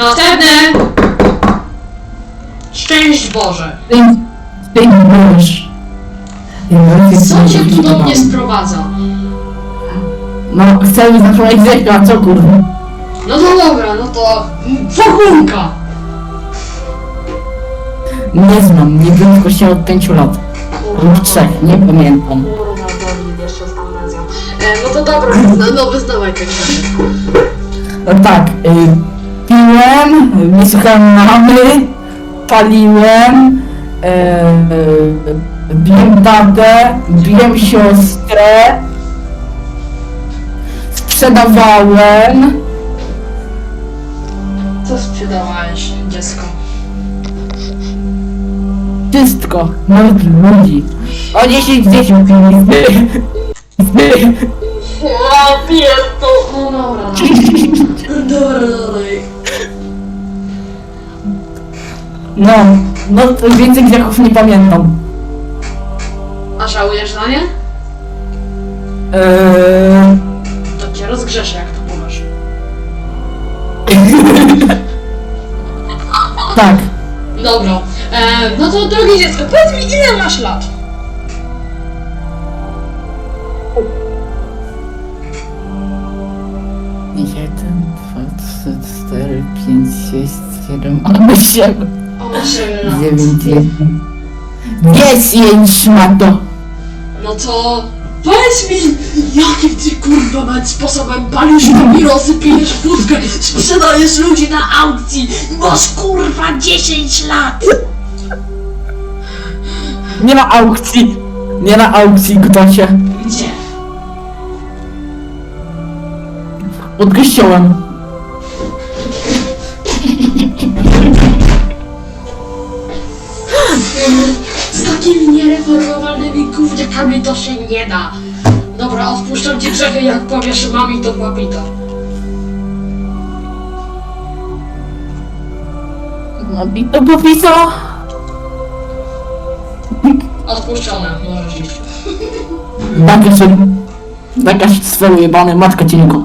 Następny! Szczęść Boże! Ty, możesz. Co cię tu do mnie sprowadza? No, chcę mi zacząć rzekę, a co kurwa? No to dobra, no to... Formunka! Nie znam, nie byłem w kościele od 5 lat. Lub trzech, nie pamiętam. Kurwa, Dawid, jeszcze z amnezją. E, no to dobra, no, no wyznawaj grzech. No tak, y, piłem, nie słuchałem mamy, paliłem, y, y, biłem tatę, biłem siostrę, sprzedawałem, Co sprzedawałeś, dziecko? wszystko, nawet ludzi. O 10 dzieci pili. Ja pierdol... No dobra, dobra. No, no to więcej grzechów nie pamiętam. A żałujesz na nie? Eee, To cię rozgrzeszę, jak to powiesz. tak, Dobra. E, no to drogie dziecko, powiedz mi ile masz lat? jeden, dwa, trzy, cztery, pięć, sześć, siedem, osiem. Dziewięć, jeden. Dziesięć szmato! No to powiedz mi, jakim ty kurwa mać sposobem palisz papierosy, pijesz wódkę, sprzedajesz ludzi na aukcji, masz kurwa 10 lat! Nie ma aukcji! Nie ma aukcji, Gdosie. Gdzie? Pod kościołem. Takimi niereformowalnymi gówniakami to się nie da. Dobra, odpuszczam ci grzechy, jak powiesz mami to papito. No i to popisał. Odpuszczone, możesz iść. Nakaż, nakaż swoje jebane, matka cienko.